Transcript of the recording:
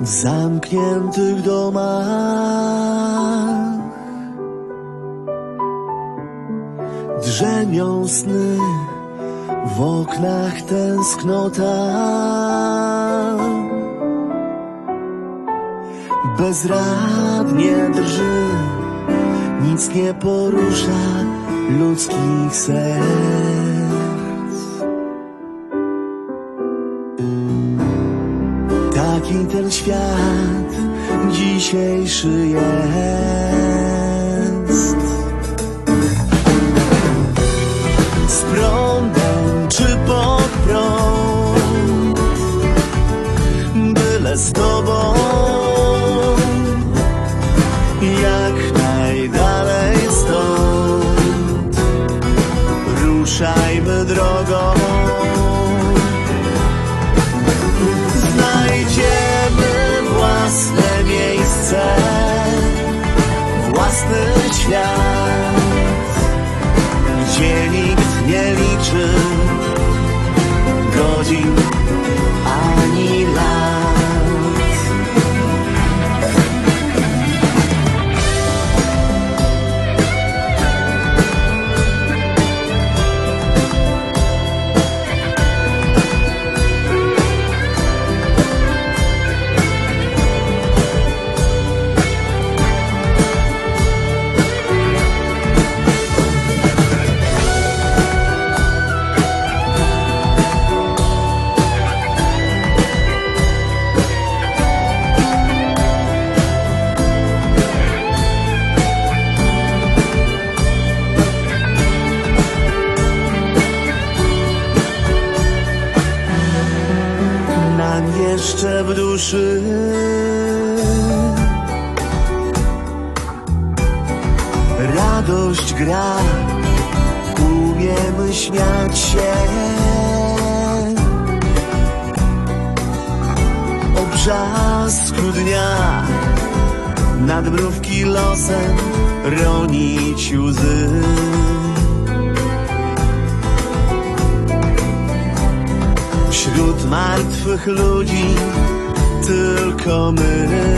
zamkniętych domach. Drzemią sny w oknach tęsknota. Bezradnie drży nic nie porusza ludzkich serc Taki ten świat dzisiejszy jest. Z prądem czy pod prąd, byle z tobą. Jak najdalej stąd, ruszajmy drogą. Nie jeszcze w duszy. Radość gra, umiemy śmiać się. O brzasku dnia, nad mrówki losem ronić łzy. Martwych ludzi tylko my.